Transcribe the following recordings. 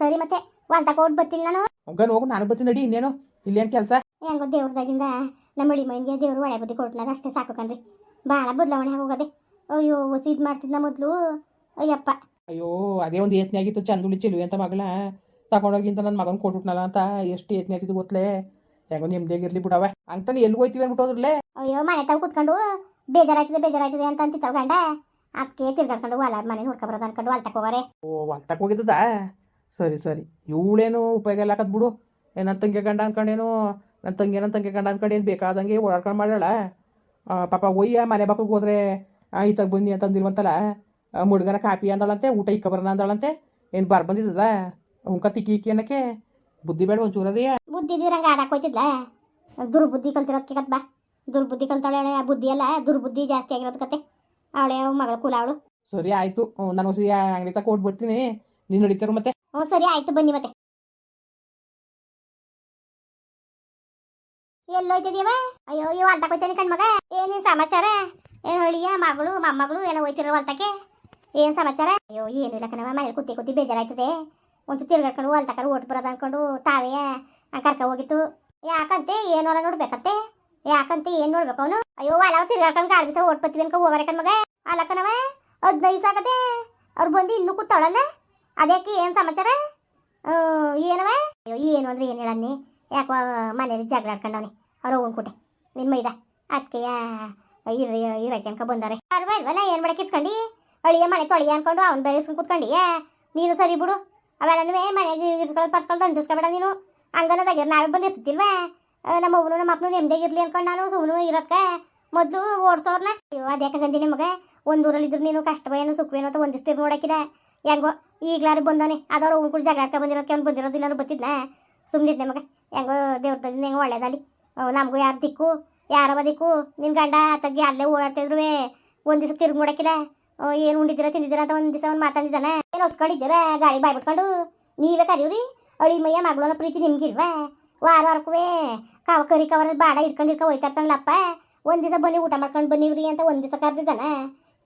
ಸರಿ ಮತ್ತೆ ಒಂದ ಕೊಟ್ಟು ಬರ್ತೀನಿ ನಾನು. ಹೋಗನ್ ಹೋಗು ನಾನು ಬರ್ತೀನಿ ನಡಿ ಇನ್ನೇನು? ಇಲ್ಲೇನು ಕೆಲಸ? ಹೆಂಗೋ ದೇವ್ರದಾಗಿಂದ ನಮ್ಮ ಹಳಿ ಮೈನ್ಗೆ ದೇವ್ರು ಒಳೆ ಬುದ್ಧಿ ಕೊಟ್ಟನಾಗ ಅಷ್ಟೇ ಸಾಕು ಕಣ್ರಿ. ಭಾಳ ಬದಲಾವಣೆ ಆಗೋಗದೆ ಅಯ್ಯೋ ಇದು ಮಾಡ್ತಿದ್ನ ಮೊದ್ಲು. ಅಯ್ಯಪ್ಪ. ಅಯ್ಯೋ ಅದೇ ಒಂದು ಯತ್ನ ಆಗಿತ್ತು ಚಂದುಳಿ ಚೆಲುವೆ ಅಂತ ಮಗಳ. ತಗೊಂಡೋಗಿಂತ ನನ್ನ ಮಗನ ಕೊಟ್ಬಿಟ್ನಲ್ಲ ಅಂತ ಎಷ್ಟು ಯತ್ನ ಆಗ್ತಿದ್ದು ಗೊತ್ತಲೇ ಹೆಂಗೋ ನಿಮ್ದೇಗಿರ್ಲಿ ಬಿಡವ ಅಂತಾನೆ ಎಲ್ಲಿ ಹೋಯ್ತೀವಿ ಅನ್ಬಿಟ್ಟೋದ್ರಲ್ಲೇ? ಅಯ್ಯೋ ಮನೆ ತಾವು ಕುತ್ಕೊಂಡು ಬೇಜಾರಾಯ್ತದೆ ಬೇಜಾರಾಯ್ತದೆ ಅಂತ ಅಂತಿತ್ತಳ ಗಂಡ? ಅದಕ್ಕೆ ತಿರ್ಗಾಡ್ಕೊಂಡು ಹೊಲ ಮನೆ ನೋಡ್ಕೊಬರೋದು ಅನ್ಕೊಂಡು ಅಲ್ಲಿ ತಗೋಬಾರೆ ಓ ಹೊಲ್ತಕ್ಕೆ ಹೋಗಿದ್ದದ? ಸರಿ ಸರಿ. ಇವಳೇನು ಉಪಯೋಗ ಎಲ್ಲ ಹಾಕದ್ ಬಿಡು ನನ್ನ ತಂಗಿ ಗಂಡ ಅನ್ಕೊಂಡೇನು ನನ್ನ ತಂಗಿ ನನ್ನ ತಂಗಿ ಗಂಡ ಅನ್ಕೊಂಡು ಏನು ಬೇಕಾದಂಗೆ ಓಡಾಡ್ಕೊಂಡು ಮಾಡ್ಯಾಳ. ಪಾಪ ಒಯ್ಯ ಮನೆ ಬಾಕ್ಳಿಗೆ ಹೋದ್ರೆ ಈತಾಗ ಬಂದಿ ಅಂತಂದಿಲ್ವಂತಲ್ಲ ಮುಡ್ಗನ ಕಾಪಿ ಅಂದಳಂತೆ ಊಟ ಇಕ್ಕ ಬರೋಣ ಅಂದಳಂತೆ. ಏನು ಬರ್ ಬಂದಿದ್ದದ? ಉಂಕ ತಿಕ್ಕಿ ಇಕ್ಕಿ ಅನ್ನಕ್ಕೆ? ಬುದ್ಧಿ ಬೇಡ ಒಂಚೂರದೇ ಬುದ್ಧಿ ಇದ್ರಂಗೆ ಆಡಕ್ಕೆ ಹೋಯ್ತಿದ್ಲ? ದುರ್ಬುದ್ಧಿ ಕಲ್ತಿರೋದಕ್ಕೆ ಕತ್ ಬಾ. ದುರ್ಬುದ್ಧಿ ಕಲ್ತಾಳೆ ಆ ಬುದ್ಧಿ ಅಲ್ಲ ದುರ್ಬುದ್ಧಿ ಜಾಸ್ತಿ ಆಗಿರೋದು ಕತೆ. ಅವಳೆ ಮಗಳ ಕೂಲ ಅವಳು. ಸರಿ ಆಯಿತು. ನಾನು ಸರಿ ಅಂಗಡಿ ತಕ ಕೊಟ್ಟು ಬರ್ತೀನಿ. ನೀನು ನಡೀತಾರ ಮತ್ತೆ. ಹ್ಞೂ, ಸರಿ ಆಯ್ತು, ಬನ್ನಿ ಮತ್ತೆ. ಎಲ್ಲೋಯ್ತಿದೀವ ಅಯ್ಯೋ ಇವ್ ಹೊಲ್ತಕ್ಕೆ ಹೋಯ್ತಾನೆ ಕಣ್ಮಗ ಏನೇನು ಸಮಾಚಾರ? ಏನು ಹೇಳಿಯ? ಮಗಳು, ಮೊಮ್ಮಗಳು ಎಲ್ಲ ಹೋಯ್ತಿರ ಹೊಲ್ತಕ್ಕೆ. ಏನು ಸಮಾಚಾರ? ಅಯ್ಯೋ, ಏನು ಇಲ್ಲ ಕಣವ ಮನೇಲಿ ಕುತ್ತಿ ಕೂತಿ ಬೇಜಾರಾಯ್ತದೆ. ಒಂಚೂರು ತಿರ್ಗಾಡ್ಕೊಂಡು ಹೊಲ್ತಕ್ಕೆ ಓಟ್ ಬರೋದು ಅನ್ಕೊಂಡು ತಾವೇ ಕರ್ಕ ಹೋಗಿತ್ತು. ಯಾಕಂತೆ? ಏನೋರ ನೋಡ್ಬೇಕಂತೆ? ಯಾಕಂತೆ? ಏನ್ ನೋಡ್ಬೇಕು ಅವನು? ಅಯ್ಯೋ ಅಲ್ಲ ಗಾಡಿ ಬಿಸ ಓಟ್ ಪತ್ತಿ ಅನ್ಕೊ ಹೋಗಾರೆ ಕಣ್ಮಗ ಅಲ್ಲ ಕಣವ ಹದಿನೈದು ಸಾಕತೆ ಅವ್ರು ಬಂದು ಇನ್ನೂ ಕೂತಾಳಲ್ಲ? ಅದಕ್ಕೆ ಏನು ಸಮಾಚಾರ? ಏನವ? ಅಯ್ಯೋ, ಏನು ಅಂದ್ರೆ ಏನು ಹೇಳನ್ನಿ ಯಾಕೋ, ಮನೇಲಿ ಜಗಳ ಆಡ್ಕೊಂಡವನಿ. ಅವ್ರು ಹೋಗನ್ ಕೊಟ್ಟೆ ನಿನ್ನ ಮೈದ? ಅದಕ್ಕೆ ಇರ ಇರಕ್ಕೆ ಬಂದಾರೆ. ಬಂದಾರೆ ಅಲ್ವಲ್ಲ ಏನು ಮಾಡಕ್ಕೆ ಇಸ್ಕೊಂಡು? ಅಳಿಯ ಮನೆ ತೊಳಿಯ ಅನ್ಕೊಂಡು ಅವ್ನು ಬೇರೆ ಇಸ್ಕೊಂಡು ನೀನು ಸರಿ ಬಿಡು. ಅವೆಲ್ಲನೂ ಮನೆಗೆ ಇರ್ಸ್ಕೊಳ್ಳೋದು ಪರ್ಸ್ಕೊಳ್ಳೋದು ಅಂಟಿಸ್ಕೊಬೇಡ ನೀನು. ಹಂಗನ್ನೋದಾಗಿರ್ ನಾವೇ ಬಂದಿರ್ತಿಲ್ವಾ ನಮ್ಮ ಅವನು ನಮ್ಮ ಅಪ್ಪನು ನೆಮ್ಮದಿಯಾಗಿರ್ಲಿ ಅನ್ಕೊಂಡು ನಾನು ಸುಮ್ಮನೆ ಇರಕ್ಕ ಮೊದಲು ಓಡಿಸೋರ್ನ. ಅಯ್ಯೋ ಅದ್ಯಾಕಂದಿ ನಿಮಗೆ? ಒಂದು ಊರಲ್ಲಿ ಇದ್ರು ನೀನು ಕಷ್ಟವೇನು ಸುಖವೇನು ಅಂತ ಒಂದಿಸ್ತೀರಿ ನೋಡಕ್ಕಿದೆ. ಹೆಂಗೋ, ಈಗ್ಲಾರು ಬಂದವನೇ. ಅದವ್ರು ಅವ್ನು ಕೂಡ ಜಗಳಕ್ಕೆ ಬಂದಿರೋದಕ್ಕೆ ಅವ್ನು ಬಂದಿರೋದಿಲ್ಲ ಬತ್ತಿದ್ನ ಸುಮ್ಮನಿದ್ದೆ ಮಗ. ಹೆಂಗೋ ದೇವ್ರದಿಂದ ಹೆಂಗೋ ಒಳ್ಳೇದಲ್ಲಿ ನಮಗೂ ಯಾರು ದಿಕ್ಕು? ಯಾರವ ದಿಕ್ಕು? ನಿನ್ನ ಗಂಡ ತಗ್ಗಿ ಅಲ್ಲೇ ಓಡಾಡ್ತಿದ್ರು ಒಂದು ದಿವಸ ತಿರುಗಿ ನೋಡಕ್ಕಿಲ್ಲ. ಏನು ಉಂಡಿದ್ದೀರ, ತಿಂದಿದ್ದೀರ ಅಂತ ಒಂದು ದಿವಸ ಅವ್ನು ಮಾತಾಡಿದ್ದಾನೆ ಏನು ಹೊಸ್ಕೊಂಡಿದ್ದೀರ? ಗಾಳಿ ಬಾಯ್ ಬಿಟ್ಕೊಂಡು ನೀವೇ ಕರೀವ್ರಿ ಅಳಿ ಮಯ್ಯ ಮಗಳನ್ನ ಪ್ರೀತಿ ನಿಮ್ಗಿಲ್ವಾ? ವಾರ ವಾರಕ್ಕೂ ಕಾವ ಕರಿ ಕವರಲ್ಲಿ ಬಾಡ ಹಿಡ್ಕೊಂಡು ಹಿಡ್ಕೊ ಹೋಯ್ತಾ ಒಂದು ದಿವಸ ಬನ್ನಿ, ಊಟ ಮಾಡ್ಕೊಂಡು ಬನ್ನಿವ್ರಿ ಅಂತ ಒಂದು ದಿವಸ ಕರೆದಿದ್ದಾನೆ.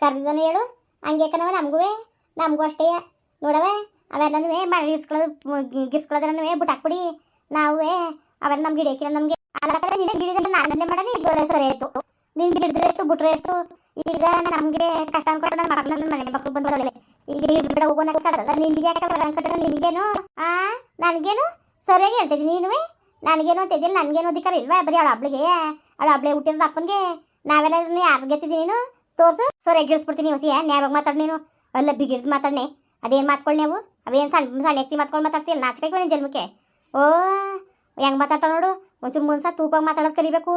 ಕರೆದಿದ್ದಾನೆ ಹೇಳು. ಹಂಗೆ ಕಣವ ನಮಗೂ ನಮಗೂ ಅಷ್ಟೇ. ನೋಡವ ಅವೆಲ್ಲನೂ ಮಳೆ ಇಸ್ಕೊಳ್ಳೋದು ಗಿಸ್ಕೊಳ್ಳೋದ್ರನೂ ಬಿಟ್ಟು ಹಾಕ್ಬಿಡಿ ನಾವೇ ಅವೆಲ್ಲ ನಮ್ಗೆ ಗಿಡ ನಮಗೆ. ಗಿಡದಲ್ಲಿ ನಾನೇ ಮಾಡೋದು ಈಗ ಸರಿ ಆಯ್ತು ನಿನ್ನ ಗಿಡದ್ರೆ ಎಷ್ಟು, ಬಿಟ್ರೆ ಎಷ್ಟು? ಈಗ ನಮಗೆ ಕಷ್ಟ ಅನ್ಕೊಂಡು ನನ್ನ ಮಕ್ಕಳು ನನ್ನ ಮನೆ ಮಕ್ಕಳು ಬಂದು ಬರೋಲ್ಲ ಈಗ ಬಿಡ ಹೋಗೋಣ ನಿನ್ಗೆ ಯಾಕೆ ಅನ್ಕೊಂಡ್ರೆ ನಿನ್ಗೇನು? ಆ, ನನಗೇನು? ಸರಿಯಾಗಿ ಹೇಳ್ತಿದ್ದೀನಿ ನೀನು ನನಗೇನು ಅಂತ ಇದ್ದಿಲ್ಲ, ನನಗೇನು ಅಧಿಕಾರ ಇಲ್ವಾ? ಬರೀ ಅವಳ ಹಬ್ಳಿಗೆ ಅವಳ ಹಬ್ಳೆ ಹುಟ್ಟಿರೋದು ಅಪ್ಪನಿಗೆ. ನಾವೆಲ್ಲ ಯಾರು ಗೆತ್ತಿದ್ದೀನಿ ನೀನು? ತೋರ್ಸು ಸರಿಯಾಗಿ ಗಿಳಿಸ್ಬಿಡ್ತೀನಿ ಹೊಸಿ ನ್ಯಾಯವಾಗಿ ಮಾತಾಡಿ ನೀನು. ಅಲ್ಲ ಬಿಗಿಡ್ದು ಮಾತಾಡ್ನೆ. ಅದೇನು ಮಾತ್ಕೊಳ್ಳಿ ನೀವು? ಅವೇನು ಸಣ್ಣ ಸಣ್ಣ ಎತ್ತಿ ಮಾತ್ಕೊಂಡು ಮಾತಾಡ್ತಿಲ್ಲ ನಾಚಿಕೆ ನಿನ್ನ ಜನ್ಮಕ್ಕೆ. ಓ, ಹೆಂಗೆ ಮಾತಾಡ್ತಾ ನೋಡು. ಒಂಚೂರು ಮುನ್ಸ ತೂಕವಾಗಿ ಮಾತಾಡೋದು ಕಲಿಬೇಕು.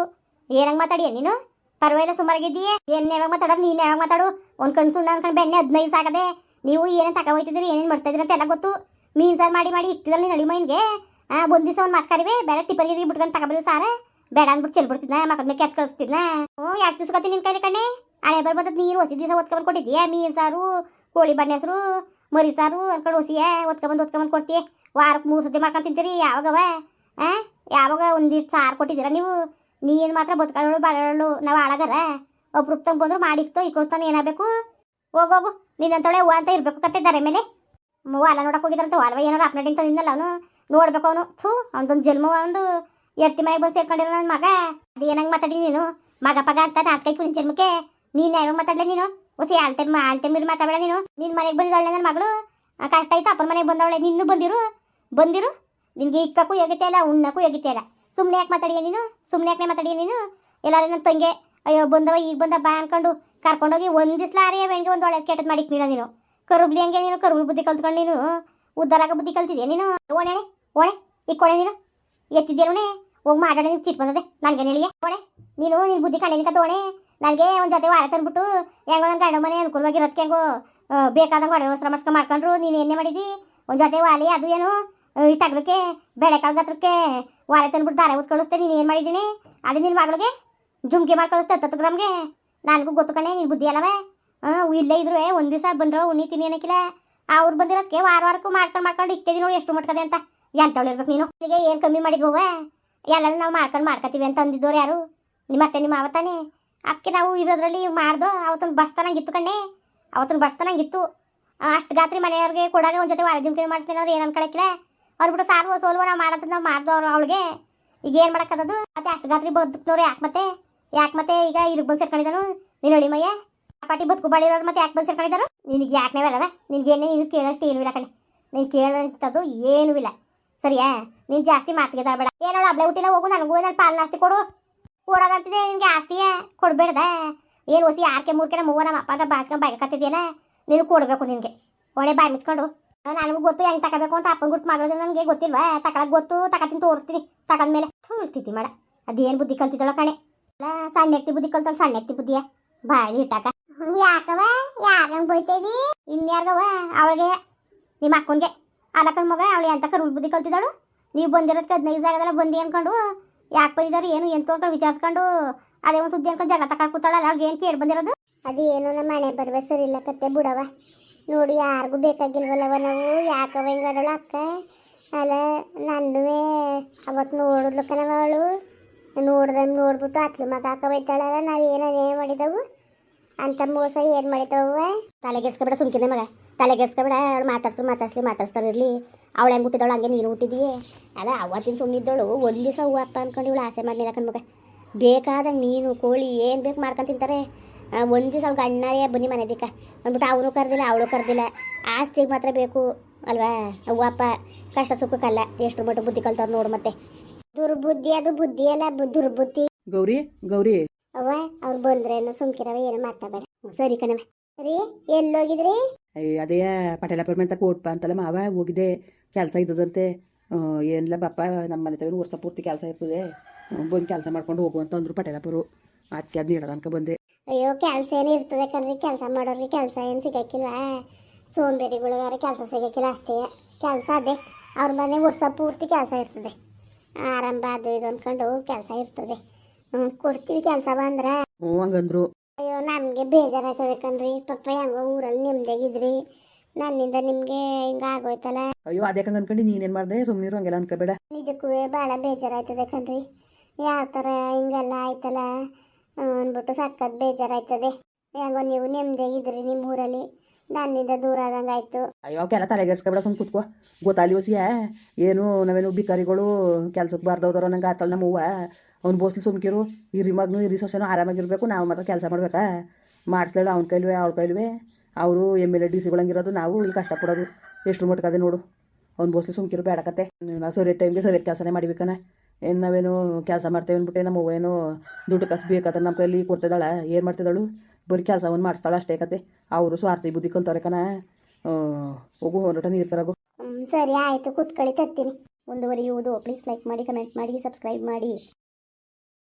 ಏನಂಗೆ ಮಾತಾಡಿಯ ನೀನು? ಪರವಾಗಿಲ್ಲ ಸುಮಾರಾಗಿದ್ದೀಯ ಏನು ಯಾವಾಗ ಮಾತಾಡೋದು? ನೀನು ಯಾವಾಗ ಮಾತಾಡು. ಒಂದು ಕಣ್ಣು ಸುಣ್ಣ ಅನ್ಕೊಂಡು ಬೆಣ್ಣೆ, ಹದಿನೈದು ಸಾಕದೆ ನೀವು ಏನೇನು ತಗೋ ಹೋಯ್ತಿದ್ದೀರಿ, ಏನೇನು ಮಾಡ್ತಾ ಇದ್ದೀರಿ ಅಂತ ಎಲ್ಲ ಗೊತ್ತು. ಮೀನು ಸಾರು ಮಾಡಿ ಮಾಡಿ ಇಟ್ಟಿದಲ್ಲಿ ನಡಿ ಮೈನ್ಗೆ ಹಾಂ ಒಂದು ದಿವಸ ಒಂದು ಮಾತಾಡಿವೆ ಬೇರೆ ಟಿಪ್ಪರಿಗೆ ಬಿಟ್ಕೊಂಡು ತಗೊಬರಿ ಸಾರ. ಬೇಡ ಅಂದ್ಬಿಟ್ಟು ಚೆಲ್ಬಿಡ್ತಿದ್ನ ಮಕ್ಕಳ ಮೇಲೆ ಕೆಚ್ ಕಳಿಸ್ತಿದ್ನ. ಹ್ಞೂ ಯಾಕೆ ಚೂಸ್ಕೊತೀನಿ ನಿನ್ನ ಕೈಲಿ ಕಣ್ಣೆ? ಹಣೆ ಬರ್ಬೋದದು ನೀರು ಹೊಸಿ ದಿವಸ ಓದ್ಕೊಂಡು ಕೊಟ್ಟಿದ್ದೀಯ ಮೀನು ಸಾರು? ಕೋಳಿ ಬಣ್ಣ ಹೆಸರು, ಮರಿ ಸಾರು ಅನ್ಕೊಂಡು ಹೊಸಿಯ ಒತ್ಕೊಂಬಂದು ಒತ್ಕೊಂಬಂದು ಕೊಡ್ತಿ. ವಾರಕ್ಕೆ ಮೂರು ಸತಿ ಮಾಡ್ಕೊಂತಿದ್ದೀರಿ ಯಾವಾಗವ? ಹಾಂ ಯಾವಾಗ ಒಂದಿಷ್ಟು ಸಾರು ಕೊಟ್ಟಿದ್ದೀರ ನೀವು? ನೀನು ಮಾತ್ರ ಬದುಕೊಳ್ಳೋಳು ಬಾಳೋಳು ನಾವು ಹಾಳಾಗರ? ಒಬ್ರು ಬಂದ್ರೆ ಬಂದ್ರು ಮಾಡಿಕ್ತೋ ಇಕ್ಕೊಳ್ತಾನೆ ಏನಾಗಬೇಕು ಹೋಗೋಗು ನಿನ್ನಂತೊಳೆ ಹೂವು ಅಂತ ಇರಬೇಕು ಕತ್ತಿದ್ದಾರೆ ಮೇಲೆ. ಹೊಲ ನೋಡಕ್ಕೆ ಹೋಗಿದ್ರಂತೆ ಹೊಲವ ಏನಾರು ಅಪ್ನಡಿಂಗ್ ತಂದಿದ್ದಲ್ಲ ಅವನು. ನೋಡ್ಬೇಕು ಅವನು. ಥೂ ಅವನೊಂದು ಜನ್ಮ ಒಂದು ಎರ್ತಿ ಮನೆಗೆ ಬಂದು ಸೇರ್ಕೊಂಡಿರೋ ನನ್ನ ಮಗ. ಏನಂಗೆ ಮಾತಾಡಿ ನೀನು? ಮಗ ಪಗ ಅಂತ ಕುನಿ ಜನ್ಮಕ್ಕೆ. ನೀನು ಯಾವಾಗ ಮಾತಾಡಲಿ ನೀನು? ಹೊಸಿ ಆಳ್ತೆ ಆಳ್ತೆ ಮೀರಿ ಮಾತಾಡಬೇಡ ನೀನು. ನಿನ್ನ ಮನೆಗೆ ಬಂದಿದ್ದಾಳೆ ನನ್ನ ಮಗಳು ಕಷ್ಟ ಆಯ್ತು? ಅಪ್ಪನ ಮನೆಗೆ ಬಂದವಳೆ, ನಿನ್ನೂ ಬಂದಿರು? ಬಂದಿರು? ನಿನಗೆ ಇಕ್ಕಕ್ಕೂ ಎಗಿತೆ ಇಲ್ಲ ಉಣ್ಣಕ್ಕೂ ಎಗಿತೆ ಇಲ್ಲ ಸುಮ್ಮನೆ ಯಾಕೆ ಮಾತಾಡಿಯ ನೀನು? ಸುಮ್ಮನೆ ಯಾಕೆ ಮಾತಾಡಿಯ ನೀನು? ಎಲ್ಲಾರು ನನ್ನ ತಂಗೆ, ಅಯ್ಯೋ, ಬಂದವ, ಈಗ ಬಂದ, ಬಾ ಅನ್ಕೊಂಡು ಕರ್ಕೊಂಡೋಗಿ ಒಂದು ದಿವ್ಸ ಲಾರಿಯ ಬೆಂಗೆ ಒಂದು ಒಳ್ಳೆ ಕೆಟ್ಟದ್ ಮಾಡಿಕ್ನಿಲ್ಲ ನೀನು. ಕರುಬ್ಲಿ ಹಂಗೆ ನೀನು, ಕರುಬ್ಲಿ ಬುದ್ಧಿ ಕಲ್ತ್ಕೊಂಡು ನೀನು. ಉದ್ದಾರಾಗ ಬುದ್ಧಿ ಕಲ್ತಿದ್ಯಾ ನೀನು? ಓಣೆ ಓಣೆ ಈ ಕೊಡೆ ನೀನು. ಎತ್ತಿದ್ದೇನೆ ಹೋಗಿ ಮಾತಾಡಿ, ನೀನು ಚಿಟ್ ಬಂದದೆ ನನಗೆ ಹೇಳಿಯ? ಓಣೆ, ನೀನು ನೀನು ಬುದ್ಧಿ ಕಂಡಿನ ತೋಣೆ ನನಗೆ ಒಂದು ಜೊತೆ ವಾರ ತಂದ್ಬಿಟ್ಟು ಹೆಂಗೋ ನನ್ನ ಗಂಡ ಮನೆ ಅನುಕೂಲವಾಗಿರೋದಕ್ಕೆ ಹೆಂಗೋ ಬೇಕಾದಂಗೆ ಒಡೆ ಹೊಸ ಮಾಡ್ಸ್ಕೊಂಡು ಮಾಡ್ಕೊಂಡ್ರು, ನೀನು ಏನೇ ಮಾಡಿದಿ, ಒಂದು ಜೊತೆ ವಾಲಿ, ಅದು ಏನು ಇಷ್ಟಾಗ್ಲಿಕ್ಕೆ ಬೆಳೆ ಕಾಲದ ಹತ್ರಕ್ಕೆ ವಾಲೆ ತಂದ್ಬಿಟ್ಟು ದಾರ ಉತ್ ಕಳಿಸ್ತೆ ನೀನು ಏನು ಮಾಡಿದ್ದೀನಿ ಅದು ನಿನ್ನ ಮಗಳಿಗೆ? ಜುಮ್ಕಿ ಮಾಡಿ ಕಳಿಸ್ತೆ ಹತ್ತು ಗ್ರಾಮ್ಗೆ? ನನಗೂ ಗೊತ್ತು ಕಣೆ, ನೀನು ಬುದ್ಧಿ ಅಲ್ಲವೇ? ಹಾಂ ಇಲ್ಲೇ ಇದ್ರು ಒಂದು ದಿವಸ ಬಂದ್ರು ಉಣ್ಣಿತೀನಿ ಏನಕ್ಕಿಲ್ಲ ಅವ್ರು ಬಂದಿರೋದಕ್ಕೆ ವಾರ ವಾರಕ್ಕೂ ಮಾಡ್ಕೊಂಡು ಮಾಡ್ಕೊಂಡು ಇಕ್ತಿದಿ ನೋಡಿ ಎಷ್ಟು ಮಟ್ಕದೆ ಅಂತ. ಎಂತವಳು ಇರ್ಬೇಕು ನೀನು? ಈಗ ಏನು ಕಮ್ಮಿ ಮಾಡಿದ್ವವ ಎಲ್ಲರೂ ನಾವು ಮಾಡ್ಕೊಂಡು ಮಾಡ್ಕೊತೀವಿ ಅಂತ ಅಂದಿದ್ದವ್ರು ಯಾರು? ನಿಮ್ಮ ಅತ್ತೆ, ನಿಮ್ಮ ಅವತ್ತಾನೆ ಅದಕ್ಕೆ ನಾವು ಇರೋದ್ರಲ್ಲಿ ಮಾಡ್ದು ಅವತ್ತೊಂದು ಬಸ್ತನಂಗಿತ್ತು ಕಣ್ಣೆ. ಅವತ್ತೊಂದು ಬಸ್ತನಂಗಿತ್ತು ಅಷ್ಟು ಗಾತ್ರಿ ಮನೆಯವ್ರಿಗೆ ಕೊಡಾಗ ಒಂದು ಜೊತೆ ವಾರ ಜುಮ್ಕೆ ಮಾಡಿಸ್ತೀನಿ ಅವ್ರು ಏನು ಅನ್ಕೊಳಕ್ಕಿಲ್ಲ ಅವ್ರು ಬಿಟ್ಟು ಸಾಲುವ ಸೋಲ್ವ ನಾವು ಮಾಡೋದು ನಾವು ಮಾಡ್ದವ್ರು ಅವಳಿಗೆ. ಈಗ ಏನು ಮಾಡಕ್ಕದದು ಮತ್ತೆ ಅಷ್ಟು ಗಾತ್ರಿ ಬದುಕ್ನವ್ರು ಯಾಕೆ ಮತ್ತೆ? ಯಾಕೆ ಮತ್ತೆ ಈಗ ಇಲ್ಲಿಗೆ ಬಂದು ಸೇರ್ಕೊಂಡಿದ್ದಾನು? ನೀನು ಹೇಳಿ ಮಯ್ಯ. ಆ ಪಾಟಿ ಬದುಕು ಬಾಡಿರೋರು ಮತ್ತೆ ಯಾಕೆ ಬಂದು ಸೇರ್ಕೊಂಡಿದ್ದಾರು? ನಿನಗೆ ಯಾಕೆ ಅಲ್ಲವ ನಿನಗೇನೆ ನೀನು ಕೇಳೋಷ್ಟು ಏನೂ ಇಲ್ಲ ಕಣೆ. ನೀನು ಕೇಳೋಂಥದ್ದು ಏನೂ ಇಲ್ಲ. ಸರಿಯಾ? ನೀನು ಜಾಸ್ತಿ ಮಾತಿಗೆ ತರಬೇಡ ಏನೋ ಹಬ್ಳೆ ಹುಟ್ಟಿಲ್ಲ ಹೋಗು, ನನಗೂ ನನ್ನ ಪಾಲನಾಸ್ತಿ ಕೊಡು. ಕೊಡೋದಂತಿದೆ ನಿನಗೆ ಆಸ್ತಿಯ ಕೊಡಬೇಡ್ದ. ಏನು ಹೊಸಿ ಆರ್ಕೆ ಮೂರ್ಕೆ ಮೂವ ನಮ್ಮ ಅಪ್ಪ ಬಾಚ್ಕೊಂಡು ಬಾಯ್ಗೆ ಕತ್ತಿದೆಯಲ್ಲ ನೀನು ಕೊಡಬೇಕು ನಿನಗೆ. ಒಳ್ಳೆ ಬಾಯಿ ಮುಚ್ಕೊಂಡು. ನನಗೂ ಗೊತ್ತು ಹೆಂಗೆ ತಗೋಬೇಕು ಅಂತ ಅಪ್ಪನ ಗುರ್ತು ಮಾಡೋದು ನನಗೆ ಗೊತ್ತಿಲ್ವಾ? ತಗೊಳಕ್ ಗೊತ್ತು ತಕತ್ತಿನ ತೋರಿಸ್ತೀನಿ. ತಗೊಂಡ್ಮೇಲೆ ತುಳ್ತಿತಿ ಮಾಡ. ಅದೇನು ಬುದ್ಧಿ ಕಲ್ತಿದ್ದಳು ಕಣೆ. ಅಲ್ಲ ಸಣ್ಣ ಎತ್ತಿ ಬುದ್ಧಿ ಕಲ್ತಾಳ ಸಣ್ಣ ಎತ್ತಿ ಬುದ್ಧಿಯ. ಬಾಯಿ ಇಟ್ಟಾಕ. ಯಾಕವ ಯಾರಂಗೆ ಬೈತೈದಿ? ಇನ್ಯಾರ್ಗವ ಅವಳಿಗೆ ನಿಮ್ಮ ಅಕ್ಕನ್ಗೆ. ಅಲ್ಲಕ್ಕನ ಮಗ ಅವಳು ಎಂತ ರೂಲ್ ಬುದ್ಧಿ ಕಲ್ತಿದ್ದಾಳು? ನೀವು ಬಂದಿರೋದಕ್ಕೆ ಹದಿನೈದು ಜಾಗದಲ್ಲ ಬಂದಿ ಅನ್ಕೊಂಡು. ಯಾಕೆ ಬಂದಿದ್ದಾರೆ ಏನು ಎಂತ ಅನ್ಕೊಂಡು ವಿಚಾರಿಸ್ಕೊಂಡು ಅದೇ ಒಂದು ಸುದ್ದಿ ಅನ್ಕೊಂಡು ಜಗಳ ತಗೊಂಡು ಕೂತಾಳಲ್ಲ ಅವ್ರಿಗೆ ಏನು ಕೇಳಿ ಬಂದಿರೋದು? ಅದೇನು ನಮ್ಮ ಮನೆ ಬರ್ಬೇಕು ಸರಿ ಇಲ್ಲ ಕತ್ತೆ ಬಿಡವ ನೋಡಿ ಯಾರಿಗೂ ಬೇಕಾಗಿಲ್ವಲ್ಲವ ನಾವು ಯಾಕವ ಹಿಂಗಡಳ ಅಕ್ಕ? ಅಲ್ಲ ನನ್ನೂ ಅವತ್ತು ನೋಡಿದ್ಲು ಕಣವ ಅವಳು. ನೋಡ್ದ ನೋಡ್ಬಿಟ್ಟು ಅತ್ಲು ಮಗ ಹಾಕ ಬೈತಾಳಲ್ಲ ನಾವು ಏನೇ ಮಾಡಿದವು? ಅಂತ ಮೋಸ ಏನು ಮಾಡಿದವ ತಲೆಗೆಡ್ಸ್ಕೊಬೇಡ ಸುಮ್ಕಿದೆ ಮಗ. ತಲೆಗೆಡ್ಸ್ಕೊಬೇಡ ಅವಳು ಮಾತಾಡ್ಸು ಮಾತಾಡ್ಸ್ಲಿ ಮಾತಾಡ್ಸ್ತಾರೆ ಇರಲಿ. ಅವಳು ಹೆಂಗೆ ಹುಟ್ಟಿದವಳು ಹಂಗೆ ನೀನು ಹುಟ್ಟಿದೀಯೇ ಅಲ್ಲ ಅವತ್ತಿನ ಸುಮ್ಮನಿದ್ದವಳು ಒಂದು ದಿವಸ ಹೂವು ಅಪ್ಪ ಅಂದ್ಕೊಂಡು ಇವಳು ಆಸೆ ಮಾಡಿಲ್ಲ ಕಣ್ಮಗ ಬೇಕಾದಾಗ ನೀನು ಕೋಳಿ ಏನು ಬೇಕು ಮಾಡ್ಕೊಂಡು ತಿಂತಾರೆ. ಒಂದು ದಿವಸ ಅವ್ಳಿಗೆ ಅಣ್ಣರೇ ಬನ್ನಿ ಮನೆದಿಕ್ಕ ಅಂದ್ಬಿಟ್ಟು ಅವನು ಕರೆದಿಲ್ಲ ಅವಳು ಕರೆದಿಲ್ಲ. ಆಸ್ತಿಗೆ ಮಾತ್ರ ಬೇಕು ಅಲ್ವಾ? ಹೂವು ಅಪ್ಪ ಕಷ್ಟ ಸುಖಕ್ಕಲ್ಲ ಎಷ್ಟು ಮಟ್ಟ ಬುದ್ಧಿ ಕಲ್ತವ್ರು ನೋಡು ಮತ್ತೆ. ದುರ್ಬುದ್ಧಿ ಅದು ಬುದ್ಧಿ ಅಲ್ಲ ದುರ್ಬುದ್ಧಿ. ಗೌರಿ ಗೌರಿ. ಅವ್ವ ಅವ್ರು ಏನೋ ಸುಮ್ಕಿರವ ಏನು ಮಾತಾಡಬೇಡ. ಸರಿ ಕಣವ ರೀ ಎಲ್ಲೋಗಿದ್ರಿ? ಅದೇ ಪಟೇಲಪುರ ಅಂತ ಕೋಟ್ಪ ಅಂತಲ್ಲ ಮಾವ ಹೋಗಿದೆ ಕೆಲಸ ಇದ್ದದಂತೆ. ಏನಿಲ್ಲ ಬಪ್ಪ ನಮ್ಮ ಮನೆ ತಗೊಂಡು ವರ್ಷ ಪೂರ್ತಿ ಕೆಲಸ ಇರ್ತದೆ. ಬಂದು ಕೆಲಸ ಮಾಡ್ಕೊಂಡು ಹೋಗು ಅಂತ ಅಂದ್ರು ಪಟೇಲಪುರು ಅದಕ್ಕೆ ಅದು ಅನ್ಕೊ ಬಂದೆ. ಅಯ್ಯೋ ಕೆಲಸ ಏನು ಇರ್ತದೆ ಕಣ್ರಿ. ಕೆಲಸ ಮಾಡೋರಿಗೆ ಕೆಲಸ ಏನು ಸಿಗಕ್ಕಿಲ್ವಾ ಸೋಂಬೇರಿಗಳಿಗಾರ ಕೆಲಸ ಸಿಗಕ್ಕಿಲ್ಲ ಅಷ್ಟೇ. ಕೆಲಸ ಅದೇ. ಅವ್ರ ಮನೆ ವರ್ಷ ಪೂರ್ತಿ ಕೆಲಸ ಇರ್ತದೆ. ಆರಂಭ ಅದು ಇದು ಅಂದ್ಕೊಂಡು ಕೆಲಸ ಇರ್ತದೆ. ಕೊಡ್ತೀವಿ ಕೆಲಸ ಬಂದ್ರೆ. ಹ್ಞೂ ಹಂಗಂದ್ರು. ಅಯ್ಯೋ ನಮಗೆ ಬೇಜಾರಾಯ್ತದೆ ಕಣ್ರಿ. ಪಪ್ಪ ಹೆಂಗೋ ಊರಲ್ಲಿ ನಿಮ್ದಾಗಿದ್ರಿ ನನ್ನಿಂದ ನಿಮಗೆ ಹಿಂಗ ಆಗೋಯ್ತಲ್ಲ? ಅಯ್ಯೋ ಅದೇ ಹಂಗೆ ಅನ್ಕೊಂಡು ನೀನೇನು ಮಾಡಿದೆ? ಸುಮ್ಮನಿರು ಹಂಗೆಲ್ಲ ಅನ್ಕೋಬೇಡ. ನಿಜಕ್ಕೂ ಭಾಳ ಬೇಜಾರಾಯ್ತದೆ ಕಣ್ರಿ. ಯಾವ ಥರ ಹಿಂಗೆಲ್ಲ ಆಯ್ತಲ್ಲ? ಅಂದ್ಬಿಟ್ಟು ಸಖತ್ ಬೇಜಾರಾಯ್ತದೆ ಹೆಂಗೋ ನೀವು ನೆಮ್ಮದಿಯಾಗಿದ್ರಿ ನಿಮ್ಮ ಊರಲ್ಲಿ. ನನ್ನಿಂದ ದೂರ ಆದಂಗೆ ಆಯ್ತು ಅಯ್ಯೋ ಅವಕ್ಕೆಲ್ಲ ತಲೆಗೆಡ್ಸ್ಕೊಬೇಡ ಸುಮ್ ಕುತ್ಕೋ. ಗೊತ್ತಾಲಿ ಹೊಸಿಯ ಏನು ನಾವೇನು ಬಿಕಾರಿಗಳು ಕೆಲ್ಸಕ್ಕೆ ಬಾರ್ದವ್ದವ್ರು ನಂಗೆ ಆತಲ್ಲ ನಮ್ಮ ಹೂವ ಅವ್ನು ಬೋಸ್ಲಿ ಸುಮ್ಕಿರು. ಹಿರಿ ಮಗನು ಹಿರಿ ಸೊಸೆನೂ ಆರಾಮಾಗಿರ್ಬೇಕು, ನಾವು ಮಾತ್ರ ಕೆಲಸ ಮಾಡ್ಬೇಕಾ? ಮಾಡಿಸ್ಲೇಳು ಅವ್ನ ಕೈಲ್ವೇ, ಅವ್ಳ ಕೈಲ್ವೇ. ಅವರು ಎಂ ಎಲ್ ಎ, ಡಿ ಸಿಗಳಂಗಿರೋದು ನಾವು ಇಲ್ಲಿ ಕಷ್ಟಪಡೋದು. ಎಷ್ಟು ಮಟ್ಕದೆ ನೋಡು. ಅವ್ನು ಬೋಸ್ಲಿ ಸುಮ್ಕಿರು ಬೇಡಕತ್ತೆ ನಾವು ಸರಿ ಟೈಮ್ಗೆ ಸರಿಯಾದ ಕೆಲಸನೇ ಮಾಡಿಬೇಕನ. ಏನು ನಾವೇನು ಕೆಲಸ ಮಾಡ್ತೇವೆ ಅಂದ್ಬಿಟ್ಟು ನಮ್ಮ ಏನು ದುಡ್ಡು ಕಾಸು ನಮ್ಮ ಕೈಲಿ ಕೊಡ್ತಿದ್ದಾಳೆ? ಏನು ಮಾಡ್ತಿದ್ದಾಳು? ಬರೀ ಕೆಲಸವನ್ನು ಮಾಡಿಸ್ತಾಳೆ ಅಷ್ಟೇ ಕತೆ. ಅವರು ಸ್ವಾರ್ಥಿ ಬುದ್ಧಿ ಕಲ್ತವ್ರೆ ಕಣ. ಹೋಗು, ಹೊರಟ ನೀರು ತರಗು. ಸರಿ, ಆಯಿತು. ಕೂತ್ಕೊಳ್ಳಿ, ತರ್ತೀನಿ. ಮುಂದುವರಿಯುವುದು ಪ್ಲೀಸ್ ಲೈಕ್ ಮಾಡಿ ಕಮೆಂಟ್ ಮಾಡಿ ಸಬ್ಸ್ಕ್ರೈಬ್ ಮಾಡಿ.